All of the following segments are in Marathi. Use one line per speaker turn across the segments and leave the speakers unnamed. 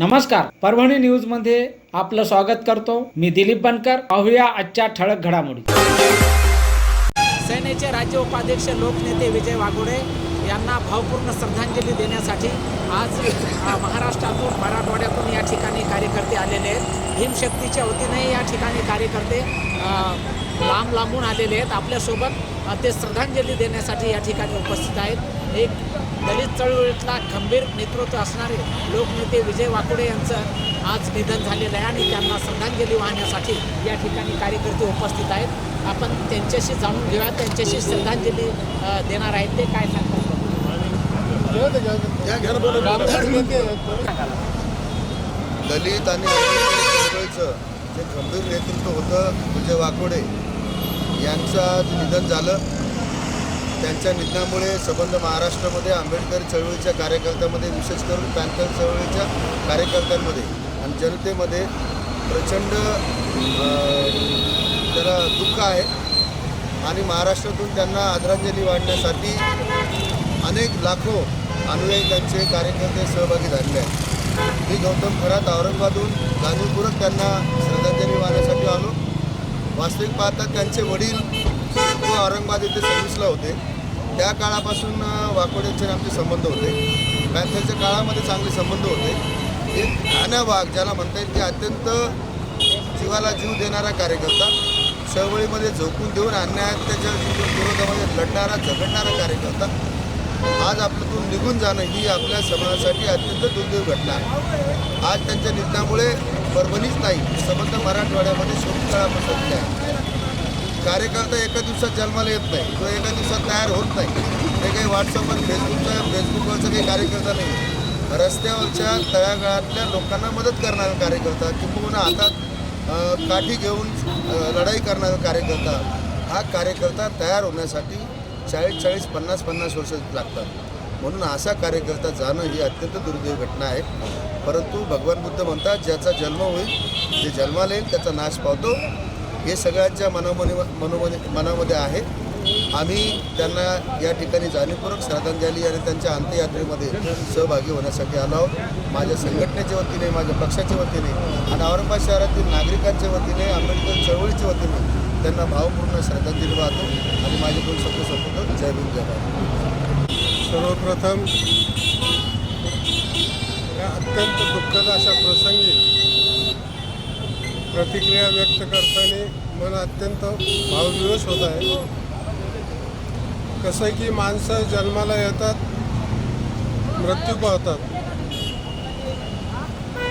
नमस्कार. परभणी न्यूजमध्ये आपलं स्वागत करतो. मी दिलीप बनकर. पाहूया आजच्या ठळक घडामोडी. सेनेचे राज्य उपाध्यक्ष लोकनेते विजय वाघोडे यांना भावपूर्ण श्रद्धांजली देण्यासाठी आज महाराष्ट्रातून मराठवाड्यातून या ठिकाणी कार्यकर्ते आलेले आहेत. भीमशक्तीच्या वतीने या ठिकाणी कार्यकर्ते लांब लांबून आलेले आहेत. आपल्यासोबत ते श्रद्धांजली देण्यासाठी या ठिकाणी उपस्थित आहेत. एक दलित चळवळीतला खंबीर नेतृत्व असणारे लोकनेते विजय वाकोडे यांचं आज निधन झालेलं आहे आणि त्यांना श्रद्धांजली वाहण्यासाठी या ठिकाणी कार्यकर्ते उपस्थित आहेत. आपण त्यांच्याशी जाणून घेऊया त्यांच्याशी श्रद्धांजली देणार आहेत ते काय सांगतात?
दलित आणि जे गंभीर नेतृत्व होतं विजय वाकोडे यांचं आज निधन झालं. त्यांच्या निधनामुळे संबंध महाराष्ट्रामध्ये आंबेडकर चळवळीच्या कार्यकर्त्यामध्ये विशेष करून पॅन्थर चळवळीच्या कार्यकर्त्यांमध्ये आणि जनतेमध्ये प्रचंड त्याला दुःख आहे. आणि महाराष्ट्रातून त्यांना आदरांजली वाढण्यासाठी अनेक लाखो अनुयायी त्यांचे कार्यकर्ते सहभागी झालेले आहेत. मी गौतम खरात औरंगाबादहून जाणीवपूर्वक त्यांना श्रद्धांजली वाहण्यासाठी आलो. वास्तविक पाहता त्यांचे वडील व औरंगाबाद येथे सर्व्हिसला होते. त्या काळापासून अ, वाकोड्यांचे आमचे संबंध होते. पॅन्थरच्या काळामध्ये चांगले संबंध होते. एक ठाण्या वाघ ज्याला म्हणता येईल की अत्यंत जीवाला जीव देणारा कार्यकर्ता चळवळीमध्ये झोकून देऊन अन्यायाच्या विरोधामध्ये लढणारा झगडणारा कार्यकर्ता आज आपल्यातून निघून जाणं ही आपल्या समाजासाठी अत्यंत दुर्दैव घटना आहे. आज त्यांच्या निधनामुळे परभणीच नाही संबंध मराठवाड्यामध्ये शोधकाळा पसरली आहे. कार्यकर्ता एका दिवसात जन्माला येत नाही. तो एका दिवसात तयार होत नाही. हे काही व्हॉट्सअपवर फेसबुकचा फेसबुकवरचा काही कार्यकर्ता नाही. रस्त्यावरच्या तळागाळातल्या लोकांना मदत करणारा कार्यकर्ता किंबहुना हातात काठी घेऊन लढाई करणारा कार्यकर्ता हा कार्यकर्ता तयार होण्यासाठी चाळीस चाळीस पन्नास पन्नास वर्ष लागतात. म्हणून असा कार्यकर्ता जाणं ही अत्यंत दुर्दैव घटना आहे. परंतु भगवान बुद्ध म्हणतात ज्याचा जन्म होईल जे जन्माला येईल त्याचा नाश पावतो. हे सगळ्यांच्या मनामध्ये मनोमध्ये मनामध्ये आहे. आम्ही त्यांना या ठिकाणी जाणीवपूर्वक श्रद्धांजली आणि त्यांच्या अंत्ययात्रेमध्ये सहभागी होण्यासाठी आलो आहोत. माझ्या संघटनेच्या वतीने माझ्या पक्षाच्या वतीने आणि औरंगाबाद शहरातील नागरिकांच्या वतीने आंबेडकर चळवळीच्या वतीने त्यांना भावपूर्ण श्रद्धांजली वाहतो आणि माझे दोन शब्द संपवतो. जय भीम जय
सर्वप्रथम या अत्यंत दुःखद अशा प्रसंगी प्रतिक्रिया व्यक्त करताना मन अत्यंत भावविवश होत आहे. कसं आहे की माणसं जन्माला येतात मृत्यू पावतात.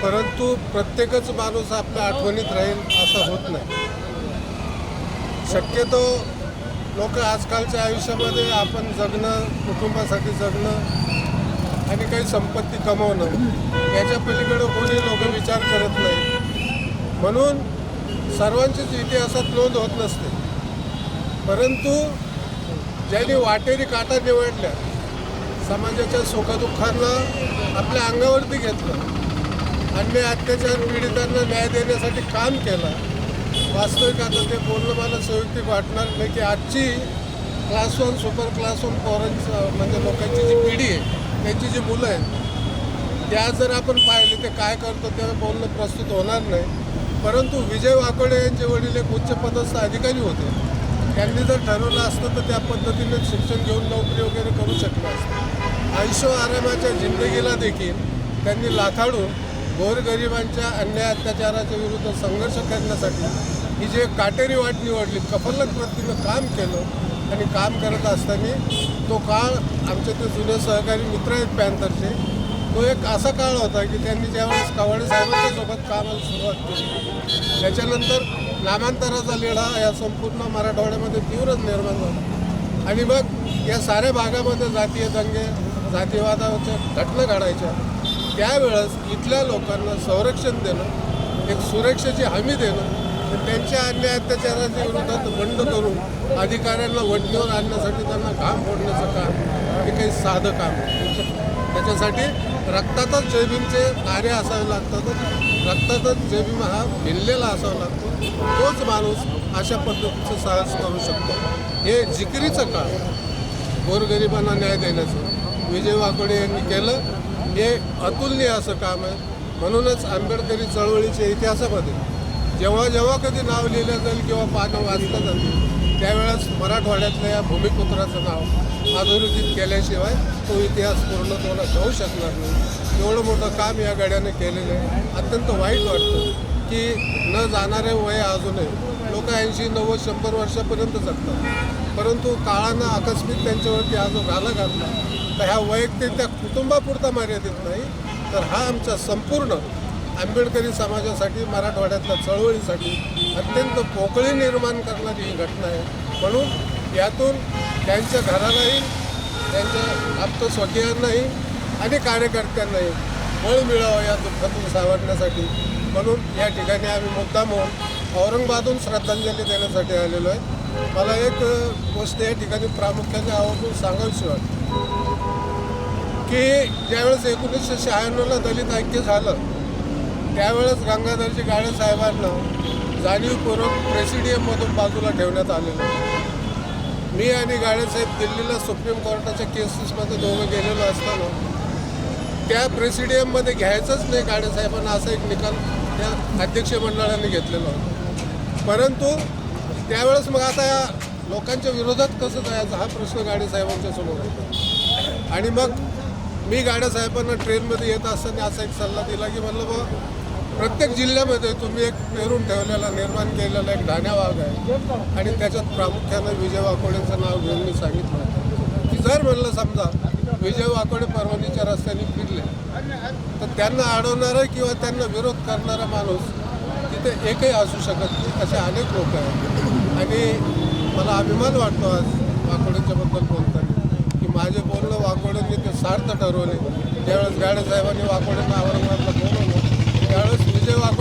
परंतु प्रत्येकच माणूस आपल्या आठवणीत राहील असं होत नाही. शक्यतो लोक आजकालच्या आयुष्यामध्ये आपण जगणं कुटुंबासाठी जगणं आणि काही संपत्ती कमवणं याच्या पलीकडे कोणी लोक विचार करत नाही. म्हणून सर्वांचीच इतिहासात नोंद होत नसते. परंतु ज्यांनी वाटेरी काटा निवडल्या समाजाच्या सुखदुःखांना आपल्या अंगावरती घेतलं अन्य अत्याचार पीडितांना न्याय देण्यासाठी काम केलं वास्तविक आता ते बोलणं मला संयुक्तिक वाटणार नाही की आजची class one super class one पोरांचं म्हणजे लोकांची जी पिढी आहे त्यांची जी मुलं आहेत त्या जर आपण पाहिले ते काय करतो ते बोलणं प्रस्तुत होणार नाही. परंतु विजय वाकोडे यांचे वडील एक उच्च पदस्थ अधिकारी होते. त्यांनी जर ठरवलं असतं तर त्या पद्धतीने शिक्षण घेऊन नोकरी वगैरे करू शकलं असतं. आयुष्य आरामाच्या जिंदगीला देखील त्यांनी लाथाडून गोरगरिबांच्या अन्याय अत्याचाराच्या विरुद्ध संघर्ष करण्यासाठी ही जे काटेरी वाट निवडली कफलक प्रतीनं काम केलं आणि काम करत असताना तो काळ आमचे ते जुने सहकारी मित्र आहेत पॅन्थरचे तो एक असा काळ होता की त्यांनी ज्यावेळेस कवाडे साहेबांच्या सोबत कामाला सुरुवात केली त्याच्यानंतर नामांतराचा लढा या संपूर्ण मराठवाड्यामध्ये तीव्र निर्माण झाला. आणि मग या साऱ्या भागामध्ये जातीय दंगे जातीवादाच्या घटना घडायच्या. त्यावेळेस इथल्या लोकांना संरक्षण देणं एक सुरक्षेची हमी देणं त्यांच्या अन्याय अत्याचाराच्या विरोधात बंड करून अधिकाऱ्यांना वटणीवर आणण्यासाठी त्यांना काम फोडण्याचं काम हे काही साधं काम त्याच्यासाठी रक्तातच जयभीमचे कार्य असावे लागतात. रक्तातच जयभीम हा भिनलेला असावा लागतो. तोच माणूस अशा पद्धतीचं साहस करू शकतो. हे जिकिरीचं काम. गोरगरिबांना न्याय देण्याचं. विजय वाकोडे यांनी केलं. हे अतुलनीय असं काम आहे. म्हणूनच आंबेडकरी चळवळीच्या इतिहासामध्ये जेव्हा जेव्हा कधी नाव लिहिलं जाईल किंवा पानं वाचलं जाईल त्यावेळेस मराठवाड्यातल्या या भूमिपुत्राचं नाव अधोरेखित केल्याशिवाय तो इतिहास पूर्णत्वाला जाऊ शकणार नाही. एवढं मोठं काम या गाड्याने केलेलं आहे. अत्यंत वाईट वाटतं की न जाणारे वय अजूनही लोक ऐंशी नव्वद शंभर वर्षापर्यंत जगतात. परंतु काळानं आकस्मिक त्यांच्यावरती हा जो घाला घातला तर ह्या वैयक्तिक त्या कुटुंबापुरता मर्यादित नाही तर हा आमचा संपूर्ण आंबेडकरी समाजासाठी मराठवाड्यातल्या चळवळीसाठी अत्यंत पोकळी निर्माण करणारी ही घटना आहे. म्हणून यातून त्यांच्या घरालाही त्यांच्या आप्तस्वकीयांनाही आणि कार्यकर्त्यांनाही बळ मिळावं या दुःखातून सावरण्यासाठी. म्हणून या ठिकाणी आम्ही मुद्दाम होऊन औरंगाबादहून श्रद्धांजली देण्यासाठी आलेलो आहे. मला एक गोष्ट या ठिकाणी प्रामुख्याने आवर्जून सांगावीशी वाटते. की ज्यावेळेस एकोणीसशे शहाण्णवला दलित ऐक्य झालं त्यावेळेस गंगाधरजी गाळे साहेबांना जाणीवपूर्वक प्रेसिडियममधून बाजूला ठेवण्यात आलेलं मी आणि गाळेसाहेब दिल्लीला सुप्रीम कोर्टाच्या केसेसमध्ये दोघं गेलेलो असताना त्या प्रेसिडियममध्ये घ्यायचंच नाही गाळेसाहेबांना असा एक निकाल त्या अध्यक्ष मंडळाने घेतलेला होता. परंतु त्यावेळेस मग आता या लोकांच्या विरोधात कसं जायचं हा प्रश्न गाडेसाहेबांच्या समोर होता आणि मग मी गाड्यासाहेबांना ट्रेनमध्ये येत असताना असा एक सल्ला दिला की म्हणलं बा प्रत्येक जिल्ह्यामध्ये तुम्ही एक पेरून ठेवलेला निर्माण केलेला एक ढाण्या वाघ आहे. आणि त्याच्यात प्रामुख्यानं विजय वाकोडेंचं नाव घेऊन मी सांगितलं की जर म्हणलं समजा विजय वाकोडे परवानीच्या रस्त्याने फिरले तर त्यांना अडवणारा किंवा त्यांना विरोध करणारा माणूस तिथे एकही असू शकत नाही असे अनेक लोक आहेत. आणि मला अभिमान वाटतो आज वाकोडेंच्याबद्दल बोलताना की माझे बोलणं वाकोडेंनी ते सार्थ ठरवले. ज्यावेळेस गाडेसाहेबांनी वाकोडेंना औरंगाबादला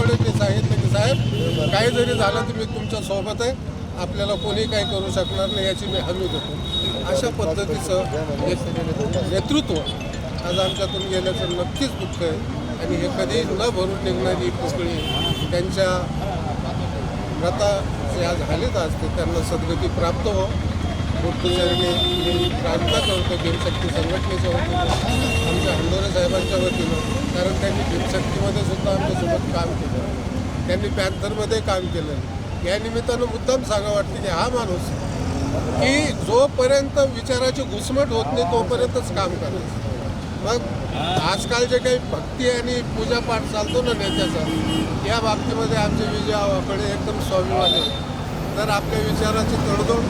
विजय मी सांगितलं की साहेब काही जरी झालं तर मी तुमच्यासोबत आहे. आपल्याला कोणी काही करू शकणार नाही याची मी हमी देतो. अशा पद्धतीचं नेतृत्व आज आमच्यातून गेल्याचं नक्कीच दुःख आहे. आणि हे कधी न भरून निघणारी पोकळी त्यांच्या व्रता जे आज हालीत असते त्यांना सद्गती प्राप्त हो मूर्तीचरणी मी प्रार्थना करतो भीमशक्ती संघटनेच्या वतीनं आमच्या हंडोरे साहेबांच्या वतीनं. कारण त्यांनी भीमशक्तीमध्ये सुद्धा आमच्यासोबत काम केलं. त्यांनी पॅन्थरमध्ये काम केलं. या निमित्तानं मुद्दाम सांगा वाटते की हा माणूस की जोपर्यंत विचाराची घुसमट होत नाही तोपर्यंतच काम करायचं मग आजकाल जे काही भक्ती आणि पूजापाठ चालतो ना नेत्याचा या बाबतीमध्ये आमचे विजयाकडे एकदम स्वाभिमान आहे आपल्या विचाराची तडजोड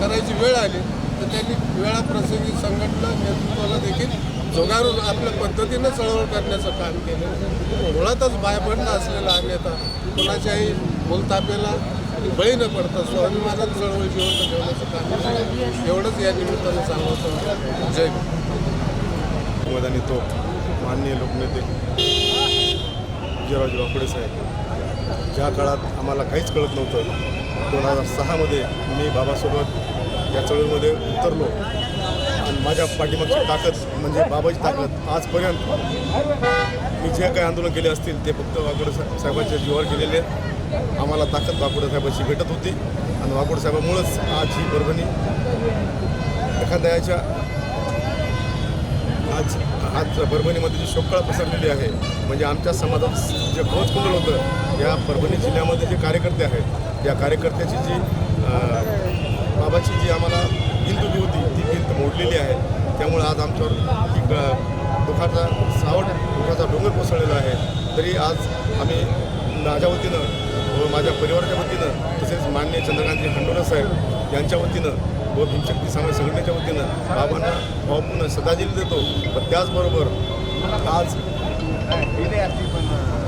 करायची वेळ आली तर त्यांनी वेळाप्रसंगी संघटना नेतृत्वाला देखील जोगारून आपल्या पद्धतीनं चळवळ करण्याचं काम केलं. मुळातच बायबंड असलेला हा नेता कोणाच्याही बोलतापेला बळी न पडता स्वाभिमानात चळवळ जिवंत ठेवण्याचं काम केलं. एवढंच या निमित्तानं सांगतो. जय
मदानी तो माननीय लोकनेते विजयराज वाकडे साहेब ज्या काळात आम्हाला काहीच कळत नव्हतं दोन हजार सहामध्ये मी बाबासोबत या चळवळीमध्ये उतरलो. आणि माझ्या पाठीमागची ताकद म्हणजे बाबाची ताकद आजपर्यंत मी जे काही आंदोलन केले असतील ते फक्त वाकोडे साहेबांच्या जीवावर केलेले आम्हाला ताकद वाकोडे साहेबांची भेटत होती आणि वाकोडे साहेबामुळंच आज ही परभणी एखाद्याच्या आज आज परभणीमध्ये जी शोकळा पसरलेली आहे म्हणजे आमच्या समाजात जे ध्वज कुंडल होतं या परभणी जिल्ह्यामध्ये जे कार्यकर्ते आहेत या कार्यकर्त्याची जी बाबाची जी आम्हाला उभी होती. ती भिंत मोडलेली आहे. त्यामुळे आज आमच्यावर दुःखाचा सावट दुःखाचा डोंगर कोसळलेला आहे. तरी आज आम्ही माझ्या वतीनं व माझ्या परिवाराच्या वतीनं तसेच मान्य चंद्रकांतजी हंडोरा साहेब यांच्या वतीनं व भीमशक्ती समाज संघटनेच्या वतीनं बाबांना भावपूर्ण श्रद्धांजली देतो पण त्याचबरोबर आज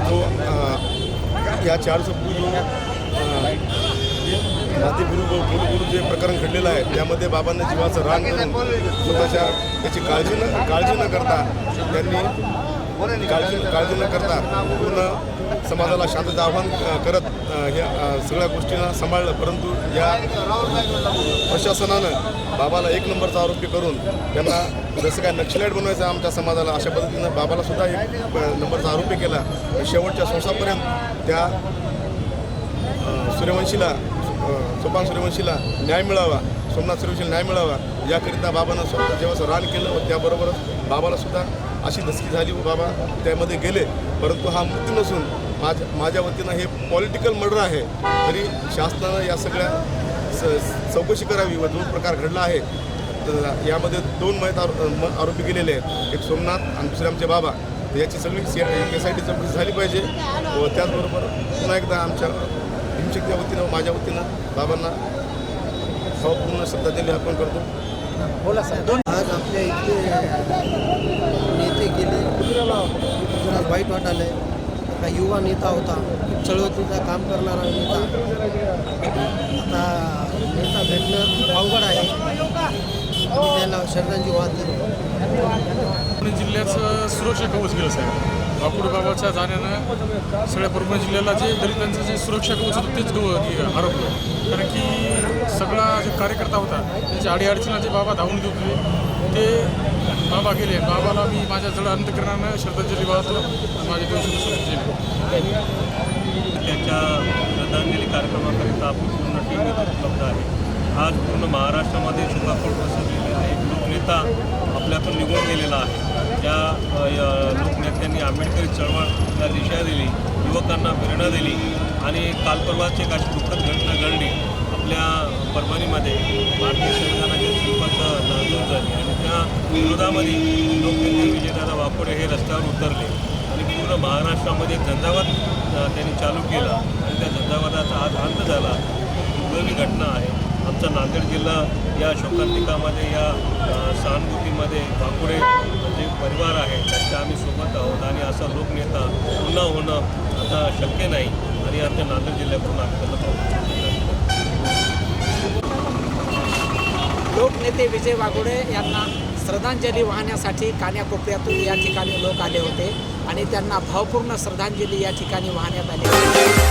जो या चार पूर्वी जो मातीगुरु व जे प्रकरण घडलेलं आहे त्यामध्ये बाबांना जीवाचं रान करून स्वतःच्या त्याची काळजी न काळजी न करता त्यांनी काळजी काळजी न करता पूर्ण समाजाला शांतता आव्हान करत ह्या सगळ्या गोष्टींना सांभाळलं. परंतु या प्रशासनानं बाबाला एक नंबरचा आरोपी करून त्यांना जसं काय नक्षलाईट बनवायचं आमच्या समाजाला अशा पद्धतीनं बाबाला सुद्धा एक नंबरचा आरोपी केला. शेवटच्या श्वासापर्यंत त्या सूर्यवंशीला सोपान सूर्यवंशीला न्याय मिळावा सोमनाथ सूर्यवंशीला न्याय मिळावा याकरिता बाबांना स्वतः जेव्हा रान केलं व त्याबरोबरच बाबाला सुद्धा अशी धसकी झाली व बाबा त्यामध्ये गेले. परंतु हा मृत्यू नसून माझ्या माझ्या वतीनं हे पॉलिटिकल मर्डर आहे. तरी शासनानं या सगळ्या स चौकशी करावी व दोन प्रकार घडला आहे. तर यामध्ये दोन मयत आरो आरोपी गेलेले आहेत. एक सोमनाथ आणि दुसरे आमचे बाबा. याची सगळी सी एस आय टी चौकशी झाली पाहिजे. व त्याचबरोबर पुन्हा एकदा आमच्या भीमशक्तीच्या वतीनं माझ्या वतीनं बाबांना भावपूर्ण श्रद्धांजली अर्पण करतो.
बोला साहेब. दोन
आज आपल्या इथले नेते गेले. जरा वाईट वाटायलंय का युवा नेता होता. खूप चळवळीचा काम करणारा नेता. आता नेता भेटणं अवघड आहे. त्याला श्रद्धांजली वाहते.
जिल्ह्याचं सुरक्षा कवच गेलं साहेब. बापूड बाबाच्या जाण्यानं सगळ्या परभणी जिल्ह्याला जे दलितांचं जे सुरक्षा कवच होतं तेच गव हरपलं. कारण की सगळा जो कार्यकर्ता होता त्याच्या अडीअडचणीला जे बाबा धावून घेत होते ते बाबा गेले. बाबाला मी माझ्या जड अंतकरणानं श्रद्धांजली वाहतो. आणि माझ्या दिवशी श्रद्धांजली
त्याच्या श्रद्धांजली कार्यक्रमाकरिता आपली पूर्ण टीम उपलब्ध आहे. आज पूर्ण महाराष्ट्रामध्ये शोकाकोळ पसरलेला आहे. एक लोकनेता आपल्यातून निघून गेलेला आहे. त्या या लोकनेत्यांनी आंबेडकरी चळवळ या दिशा दिली युवकांना प्रेरणा दिली आणि काल परवाच एक अशी दुःखद घटना घडली. आपल्या परभणीमध्ये भारतीय संविधानाच्या शिल्पाचं नांदूर झाली आणि त्या विरोधामध्ये लोकनेते विजयदादा वाकोडे हे रस्त्यावर उतरले आणि पूर्ण महाराष्ट्रामध्ये झंझावात त्यांनी चालू केला आणि त्या झंझावाताचा आज अंत झाला. दुर्दैवी घटना आहे. आमचा नांदेड जिल्हा या शोकांतिकामध्ये या सहानुभूतीमध्ये बाकुडे जे म्हणजे परिवार आहे. त्यांच्या आम्ही सोबत आहोत आणि असा लोकनेता पुन्हा होणं आता शक्य नाही आणि आमच्या नांदेड जिल्ह्याकडून आम्ही त्याला पाहू
लोकनेते विजय वाघोडे यांना श्रद्धांजली वाहण्यासाठी कान्याकोपऱ्यातून या ठिकाणी लोक आले होते आणि त्यांना भावपूर्ण श्रद्धांजली या ठिकाणी वाहण्यात आली.